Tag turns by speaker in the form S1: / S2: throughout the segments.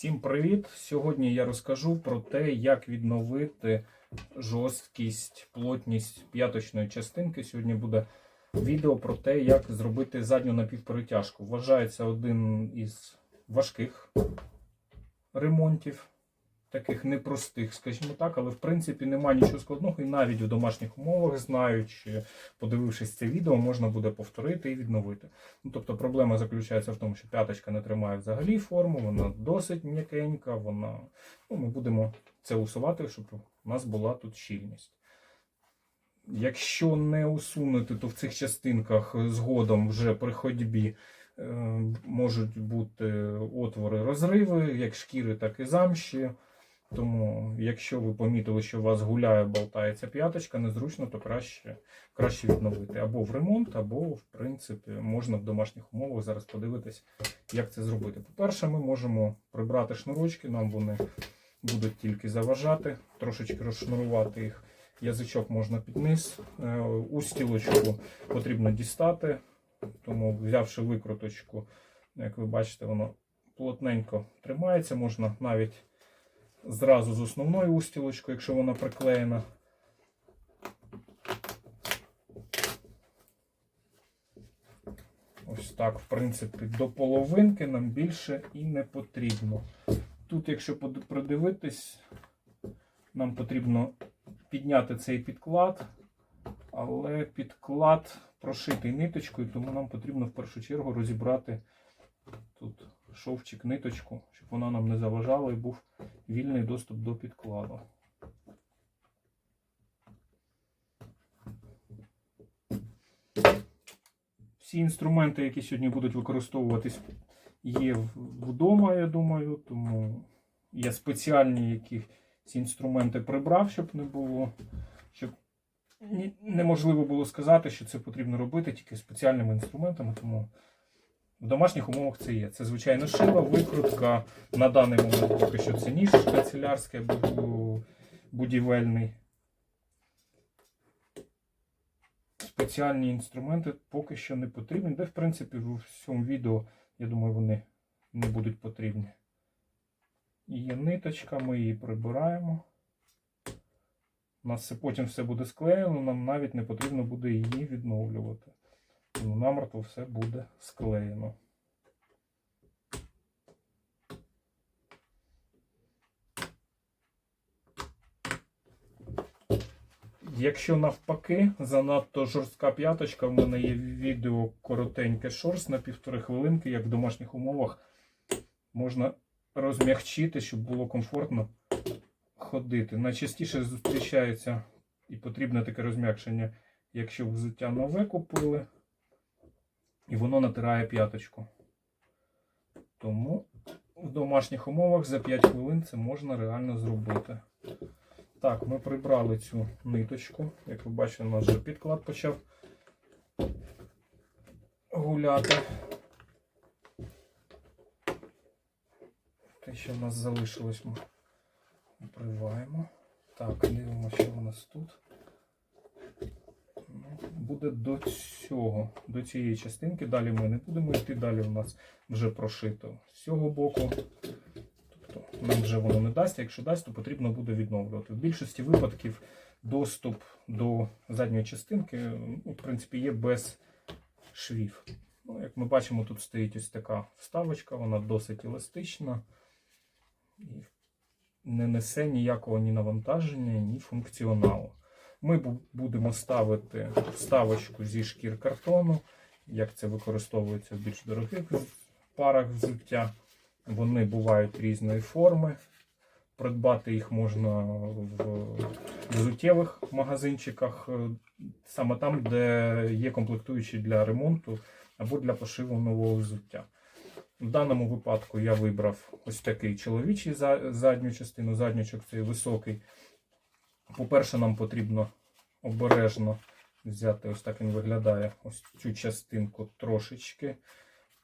S1: Всім привіт! Сьогодні я розкажу про те, як відновити жорсткість, плотність п'яточної частинки. Сьогодні буде відео про те, як зробити задню напівперетяжку. Вважається один із важких ремонтів, таких непростих, скажімо так, але в принципі немає нічого складного, і навіть у домашніх умовах, знаючи, подивившись це відео, можна буде повторити і відновити. Ну, тобто проблема заключається в тому, що п'яточка не тримає взагалі форму, вона досить м'якенька, вона... ну, ми будемо це усувати, щоб у нас була тут щільність. Якщо не усунути, то в цих частинках згодом вже при ходьбі е, можуть бути отвори розриви, як шкіри, так і замші. Тому, якщо ви помітили, що у вас гуляє, болтається п'яточка, незручно, то краще, краще відновити або в ремонт, або, в принципі, можна в домашніх умовах зараз подивитись, як це зробити. По-перше, ми можемо прибрати шнурочки, нам вони будуть тільки заважати, трошечки розшнурувати їх. Язичок можна під низ, Е, устілочку потрібно дістати, тому взявши викруточку, як ви бачите, воно плотненько тримається, можна навіть зразу з основною устілочкою, якщо вона приклеєна. Ось так, в принципі, до половинки нам більше і не потрібно. Тут, якщо придивитись, нам потрібно підняти цей підклад, але підклад прошитий ниточкою, тому нам потрібно в першу чергу розібрати тут шовчик, ниточку, щоб вона нам не заважала і був вільний доступ до підкладу. Всі інструменти, які сьогодні будуть використовуватись, є вдома, я думаю, тому я спеціальні якісь інструменти прибрав, щоб не було, щоб неможливо було сказати, що це потрібно робити тільки спеціальними інструментами, тому в домашніх умовах це є. Це звичайно шила, викрутка. На даний момент поки що це ніж канцелярський або будівельний. Спеціальні інструменти поки що не потрібні, де в принципі в всьому відео, я думаю, вони не будуть потрібні. Є ниточка, ми її прибираємо. У нас потім все буде склеєно, нам навіть не потрібно буде її відновлювати. Тому намертво все буде склеєно. Якщо навпаки занадто жорстка п'яточка, в мене є відео коротеньке шорс на півтори хвилинки, як в домашніх умовах можна розм'ягчити, щоб було комфортно ходити. Найчастіше зустрічається і потрібне таке розм'якшення, якщо взуття нове купили, і воно натирає п'яточку. Тому в домашніх умовах за 5 хвилин це можна реально зробити. Так, ми прибрали цю ниточку. Як ви бачите, у нас вже підклад почав гуляти. Те, що в нас залишилось, ми обриваємо. Так, дивимося, що у нас тут. Буде до цього, до цієї частинки. Далі ми не будемо йти, далі у нас вже прошито з цього боку. Тобто нам вже воно не дасть, якщо дасть, то потрібно буде відновлювати. В більшості випадків доступ до задньої частинки, ну, в принципі, є без швів. Ну, як ми бачимо, тут стоїть ось така вставочка, вона досить еластична і не несе ніякого ні навантаження, ні функціоналу. Ми будемо ставити вставочку зі шкір картону, як це використовується в більш дорогих парах взуття. Вони бувають різної форми. Придбати їх можна в взуттєвих магазинчиках, е, саме там, де є комплектуючі для ремонту або для пошиву нового взуття. В даному випадку я вибрав ось такий чоловічий задню частину, заднючок цей високий. По-перше, нам потрібно обережно взяти, ось так він виглядає, ось цю частинку трошечки,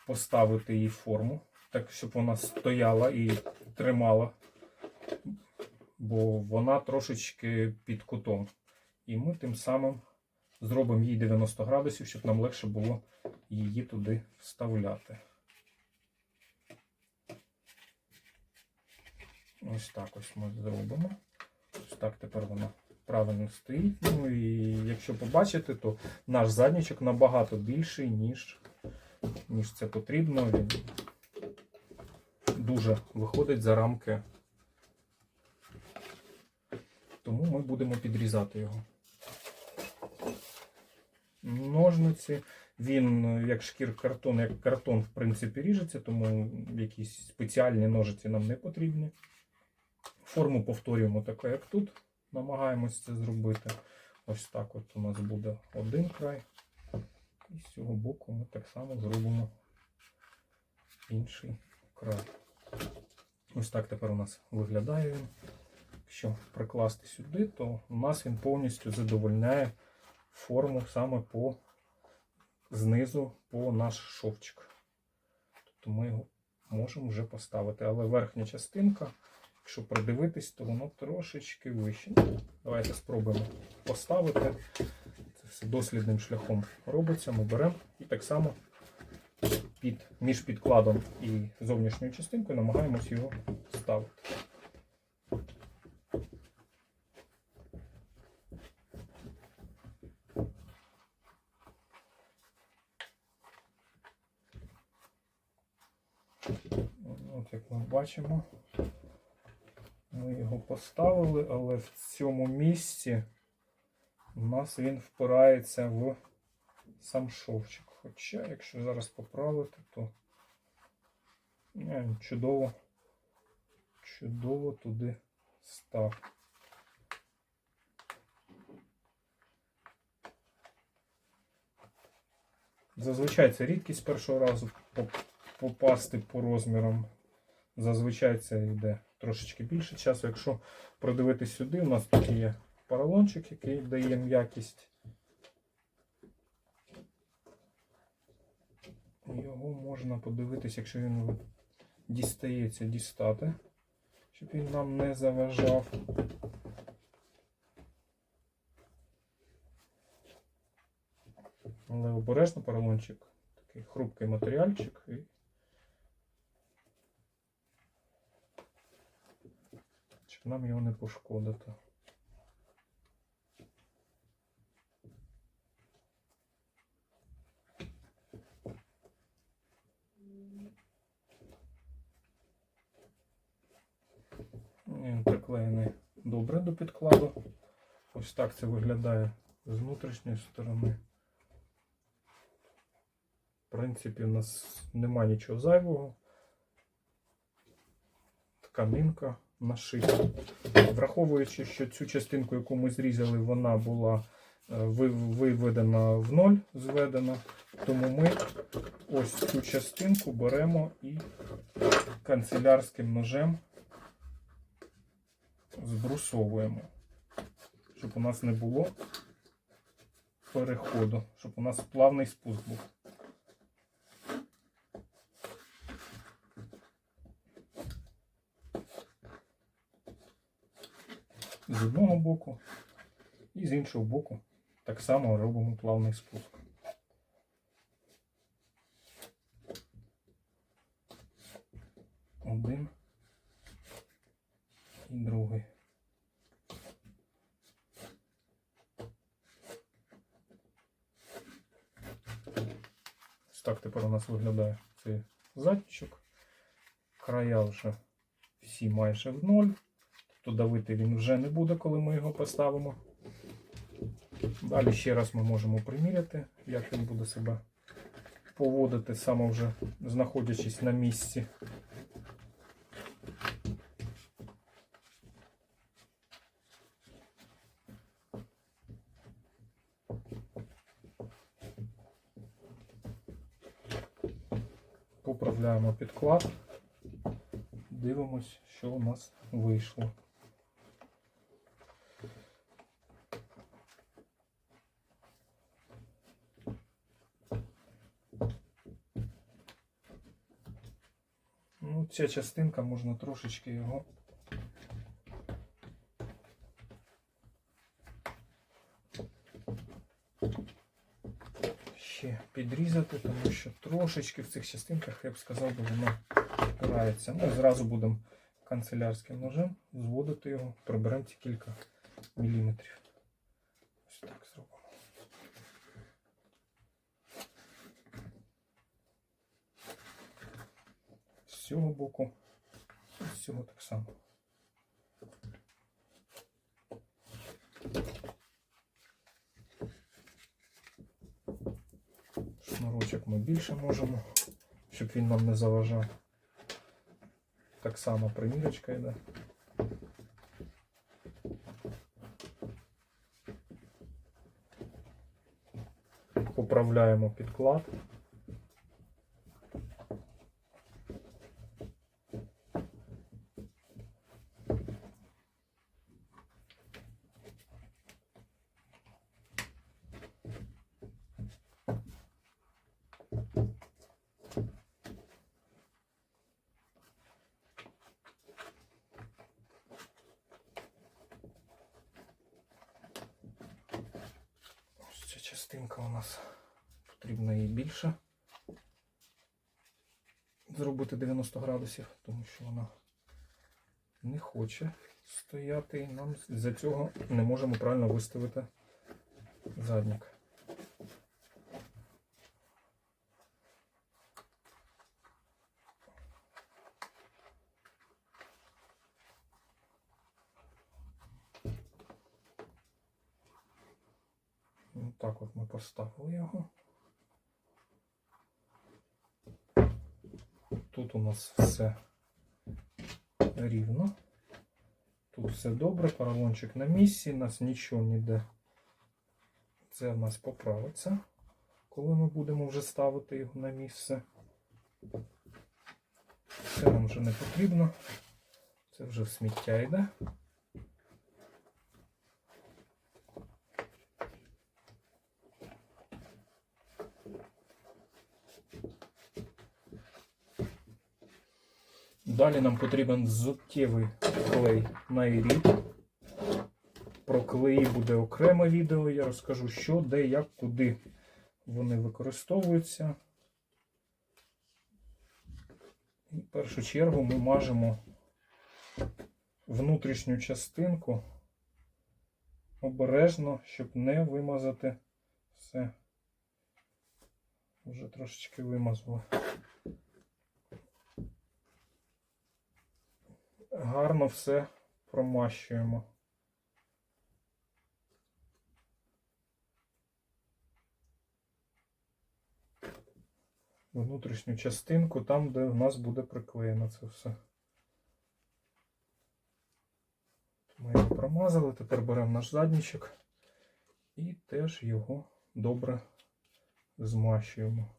S1: поставити її в форму, так, щоб вона стояла і тримала, бо вона трошечки під кутом. І ми тим самим зробимо їй 90 градусів, щоб нам легше було її туди вставляти. Ось так ось ми зробимо. Так тепер вона правильно стоїть. Ну і якщо побачите, то наш заднічок набагато більший, ніж, ніж це потрібно. Він дуже виходить за рамки. Тому ми будемо підрізати його. Ножниці. Він як шкір картон, як картон, в принципі, ріжеться, тому якісь спеціальні ножиці нам не потрібні. Форму повторюємо таку, як тут. Намагаємось це зробити. Ось так от у нас буде один край. І з цього боку ми так само зробимо інший край. Ось так тепер у нас виглядає він. Якщо прикласти сюди, то у нас він повністю задовольняє форму саме по знизу по наш шовчик. Тобто ми його можемо вже поставити. Але верхня частинка, якщо придивитись, то воно трошечки вище. Давайте спробуємо поставити. Це все дослідним шляхом робиться. Ми беремо і так само під, між підкладом і зовнішньою частинкою намагаємось його ставити. Як ми бачимо, ми його поставили, але в цьому місці у нас він впирається в сам шовчик. Хоча, якщо зараз поправити, то він чудово, чудово туди став. Зазвичай це рідкість першого разу попасти по розмірам. Зазвичай це йде трошечки більше часу. Якщо продивитись сюди, у нас тут є поролончик, який дає м'якість. Його можна подивитись, якщо він дістається, дістати, щоб він нам не заважав. Але обережно поролончик, такий хрупкий матеріальчик. Нам його не пошкодити. Він приклеєний добре до підкладу. Ось так це виглядає з внутрішньої сторони. В принципі, у нас немає нічого зайвого. Тканинка нашита. Враховуючи, що цю частинку, яку ми зрізали, вона була е, виведена в ноль, зведена. Тому ми ось цю частинку беремо і канцелярським ножем збрусовуємо, щоб у нас не було переходу, щоб у нас плавний спуск був. З одного боку і з іншого боку так само робимо плавний спуск. Один і другий. Ось так тепер у нас виглядає цей задчик. Края вже всі майже в ноль. Тобто давити він вже не буде, коли ми його поставимо. Далі ще раз ми можемо приміряти, як він буде себе поводити, саме вже знаходячись на місці. Поправляємо підклад, дивимось, що у нас вийшло. Ну, ця частинка можна трошечки його ще підрізати, тому що трошечки в цих частинках, я б сказав, воно впирається. Ну, зразу будемо канцелярським ножем зводити його, приберемо ці кілька міліметрів. Ось так зробимо. З цього боку, з цього так само. Шнурочок ми більше можемо, щоб він нам не заважав. Так само примірочка йде. Поправляємо підклад. Ось ця частинка у нас потрібно її більше зробити 90 градусів, тому що вона не хоче стояти і нам з-за цього не можемо правильно виставити задник. Так от ми поставили його. Тут у нас все рівно. Тут все добре, поролончик на місці, нас нічого ніде. Це в нас поправиться, коли ми будемо вже ставити його на місце. Це нам вже не потрібно. Це вже в сміття йде. Далі нам потрібен зуттєвий клей на ірід. Про клеї буде окреме відео. Я розкажу, що, де, як, куди вони використовуються. І в першу чергу ми мажемо внутрішню частинку обережно, щоб не вимазати все. Вже трошечки вимазали. Гарно все промащуємо. Внутрішню частинку, там, де в нас буде приклеєно це все. Ми його промазали, тепер беремо наш заднічок і теж його добре змащуємо.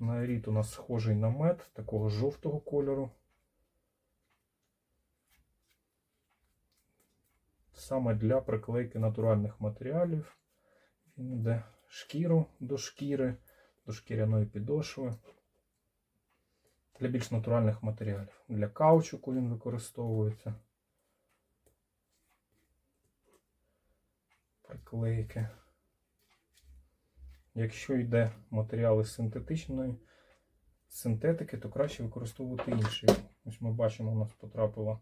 S1: Наеріт у нас схожий на мед, такого жовтого кольору. Саме для приклейки натуральних матеріалів. Він йде шкіру до шкіри, до шкіряної підошви. Для більш натуральних матеріалів. Для каучуку він використовується. Приклейки. Якщо йде матеріали синтетичної синтетики, то краще використовувати інший. Ось ми бачимо, у нас потрапила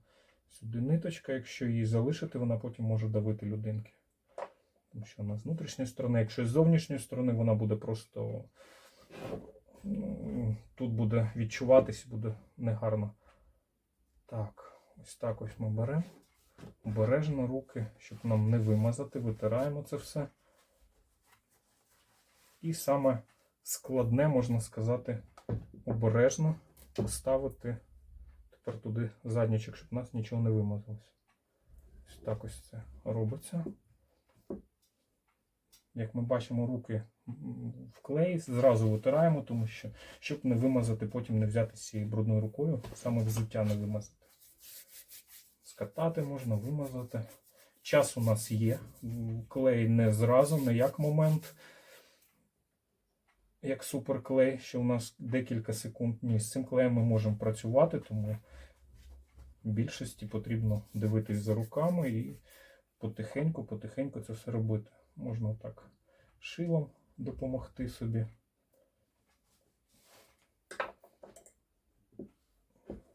S1: сюди ниточка. Якщо її залишити, вона потім може давити людинки. Тому що вона з внутрішньої сторони, якщо з зовнішньої сторони, вона буде просто ну, тут буде відчуватись, буде негарно. Так, ось так ось ми беремо. Обережно руки, щоб нам не вимазати, витираємо це все. І саме складне, можна сказати, обережно поставити тепер туди заднічок, щоб у нас нічого не вимазалося. Ось так ось це робиться. Як ми бачимо, руки в клей зразу витираємо, тому що, щоб не вимазати, потім не взяти з цією брудною рукою, саме взуття не вимазати. Скатати можна, вимазати. Час у нас є. Клей не зразу, не як момент як суперклей, що у нас декілька секунд. Ні, з цим клеєм ми можемо працювати, тому в більшості потрібно дивитись за руками і потихеньку-потихеньку це все робити. Можна так шилом допомогти собі.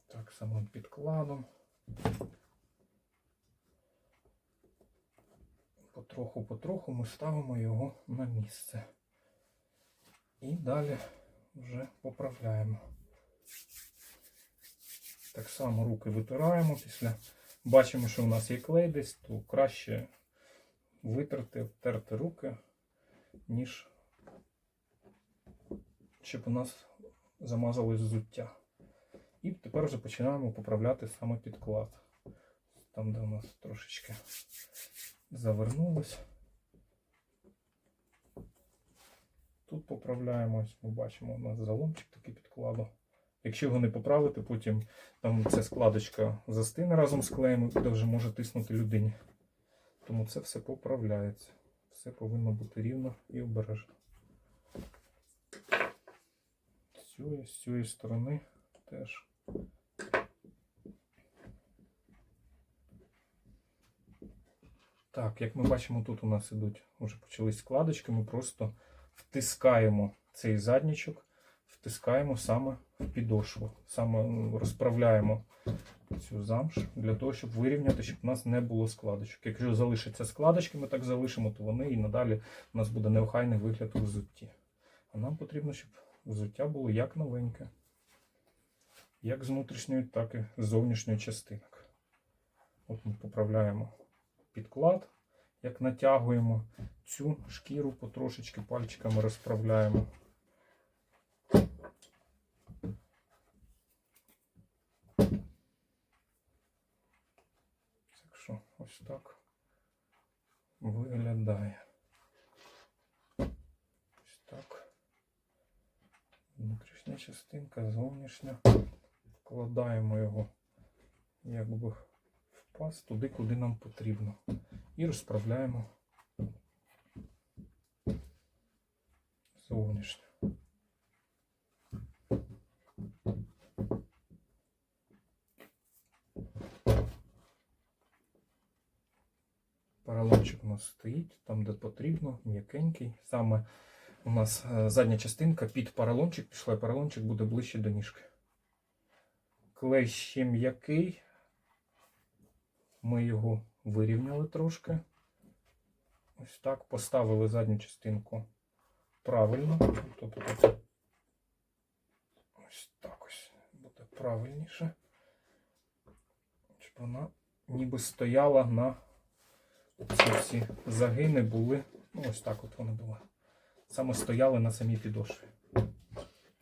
S1: Так, самим підкладом. Потроху-потроху ми ставимо його на місце. І далі вже поправляємо. Так само руки витираємо після. Бачимо, що у нас є клей десь, то краще витерти, обтерти руки, ніж щоб у нас замазалось взуття. І тепер вже починаємо поправляти саме підклад. Там, де у нас трошечки завернулось. Тут поправляємо, ось ми бачимо, у нас заломчик такий підкладу. Якщо його не поправити, потім там ця складочка застине разом з клеєм, і вже може тиснути людині. Тому це все поправляється. Все повинно бути рівно і обережно. З цієї сторони теж. Так, як ми бачимо, тут у нас ідуть, вже почались складочки, ми просто втискаємо цей заднічок, втискаємо саме в підошву, саме розправляємо цю замш для того, щоб вирівняти, щоб у нас не було складочок. Якщо залишаться складочки, ми так залишимо, то вони і надалі у нас буде неохайний вигляд у взутті. А нам потрібно, щоб взуття було як новеньке, як з внутрішньої, так і з зовнішньої частинок. От ми поправляємо підклад, як натягуємо цю шкіру потрошечки пальчиками розправляємо. Так що ось так виглядає. Ось так. Внутрішня частинка, зовнішня. Вкладаємо його якби в паз туди, куди нам потрібно. І розправляємо зовнішньо. Поролончик у нас стоїть там, де потрібно, м'якенький. Саме у нас е, задня частинка під поролончик пішла, і поролончик буде ближче до ніжки. Клей ще м'який. Ми його вирівняли трошки. Ось так. Поставили задню частинку правильно. Тобто ось так ось буде правильніше. Щоб вона ніби стояла на ці всі загини були. Ну, ось так от вони були. Саме стояли на самій підошві.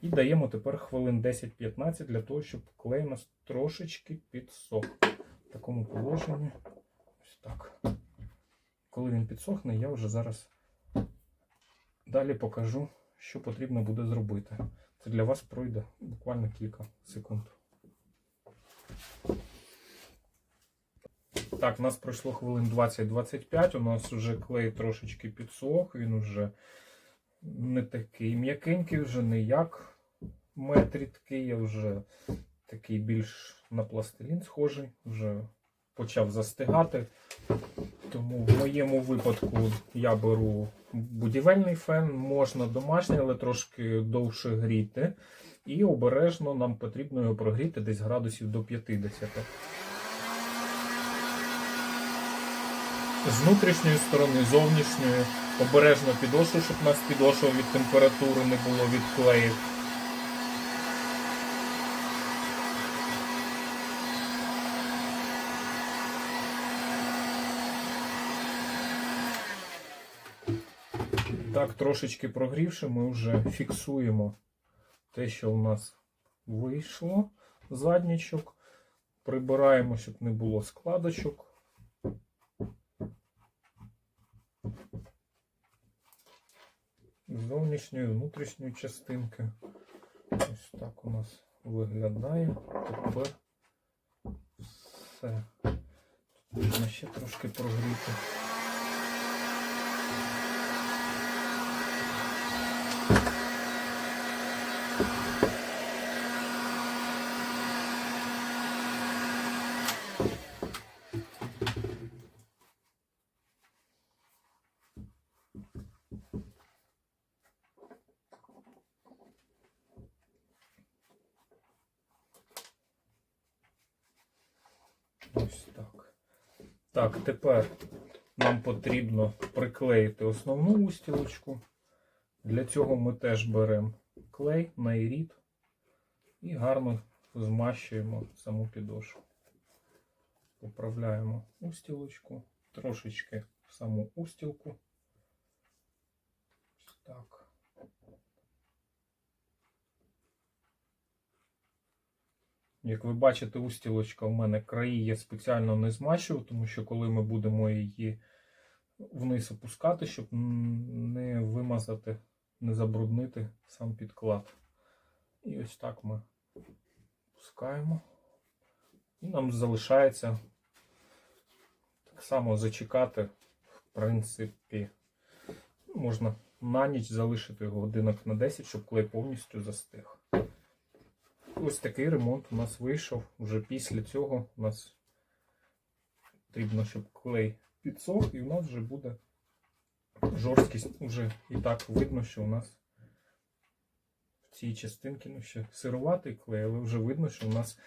S1: І даємо тепер хвилин 10-15 для того, щоб клей у нас трошечки підсох. Такому положенні. Ось так. Коли він підсохне, я вже зараз далі покажу, що потрібно буде зробити. Це для вас пройде буквально кілька секунд. Так, у нас пройшло хвилин 20-25. У нас вже клей трошечки підсох, він вже не такий м'якенький, вже не як метрідкий, а вже такий більш на пластилін схожий, вже почав застигати. Тому в моєму випадку я беру будівельний фен, можна домашній, але трошки довше гріти. І обережно нам потрібно його прогріти десь градусів до 50. З внутрішньої сторони, зовнішньої, обережно підошву, щоб у нас підошва від температури не було від клеїв. Так, трошечки прогрівши, ми вже фіксуємо те, що у нас вийшло заднічок. Прибираємо, щоб не було складочок. Зовнішньої, внутрішньої частинки. Ось так у нас виглядає. Тепер все. Можна ще трошки прогріти. Так, тепер нам потрібно приклеїти основну устілочку. Для цього ми теж беремо клей, найрід і гарно змащуємо саму підошву. Поправляємо устілочку, трошечки в саму устілку. Так. Як ви бачите, устілочка в мене краї я спеціально не змащував, тому що коли ми будемо її вниз опускати, щоб не вимазати, не забруднити сам підклад. І ось так ми пускаємо. І нам залишається так само зачекати, в принципі, можна на ніч залишити годинок на 10, щоб клей повністю застиг. Ось такий ремонт у нас вийшов. Вже після цього у нас потрібно, щоб клей підсох, і у нас вже буде жорсткість. Вже і так видно, що у нас в цій частинці ну, ще сируватий клей, але вже видно, що у нас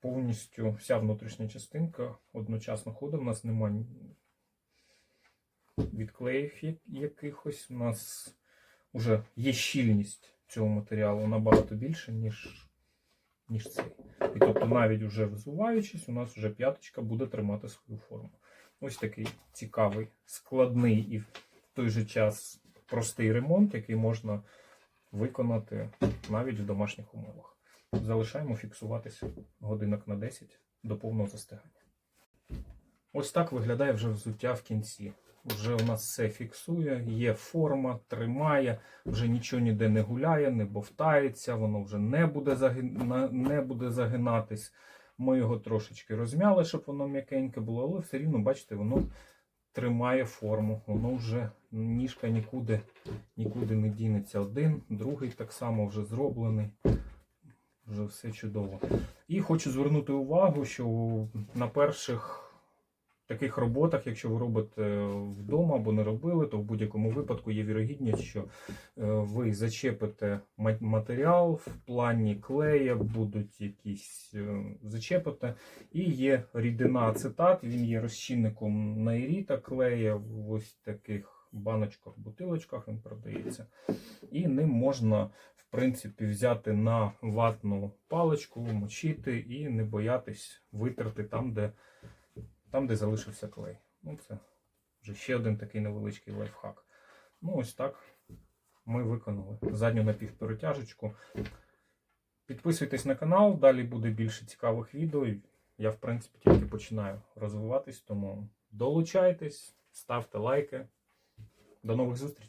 S1: повністю вся внутрішня частинка одночасно ходить. У нас немає відклеїв якихось. У нас вже є щільність цього матеріалу набагато більше, ніж, ніж цей. І тобто навіть вже взуваючись, у нас вже п'яточка буде тримати свою форму. Ось такий цікавий, складний і в той же час простий ремонт, який можна виконати навіть в домашніх умовах. Залишаємо фіксуватися годинок на 10 до повного застигання. Ось так виглядає вже взуття в кінці. Вже у нас все фіксує, є форма, тримає, вже нічого ніде не гуляє, не бовтається, воно вже не буде, заги... не буде загинатись. Ми його трошечки розмяли, щоб воно м'якеньке було, але все рівно, бачите, воно тримає форму. Воно вже ніжка нікуди, нікуди не дінеться. Один, другий так само вже зроблений. Вже все чудово. І хочу звернути увагу, що на перших таких роботах, якщо ви робите вдома або не робили, то в будь-якому випадку є вірогідність, що е, ви зачепите матеріал в плані клея, будуть якісь е, зачепити. І є рідина ацетат, він є розчинником найріта клея в ось таких баночках, бутилочках він продається. І ним можна, в принципі, взяти на ватну паличку, мочити і не боятись витерти там, де, там, де залишився клей. Ну, це вже ще один такий невеличкий лайфхак. Ну, ось так ми виконали задню напівперетяжечку. Підписуйтесь на канал, далі буде більше цікавих відео. Я, в принципі, тільки починаю розвиватись, тому долучайтесь, ставте лайки. До нових зустрічей!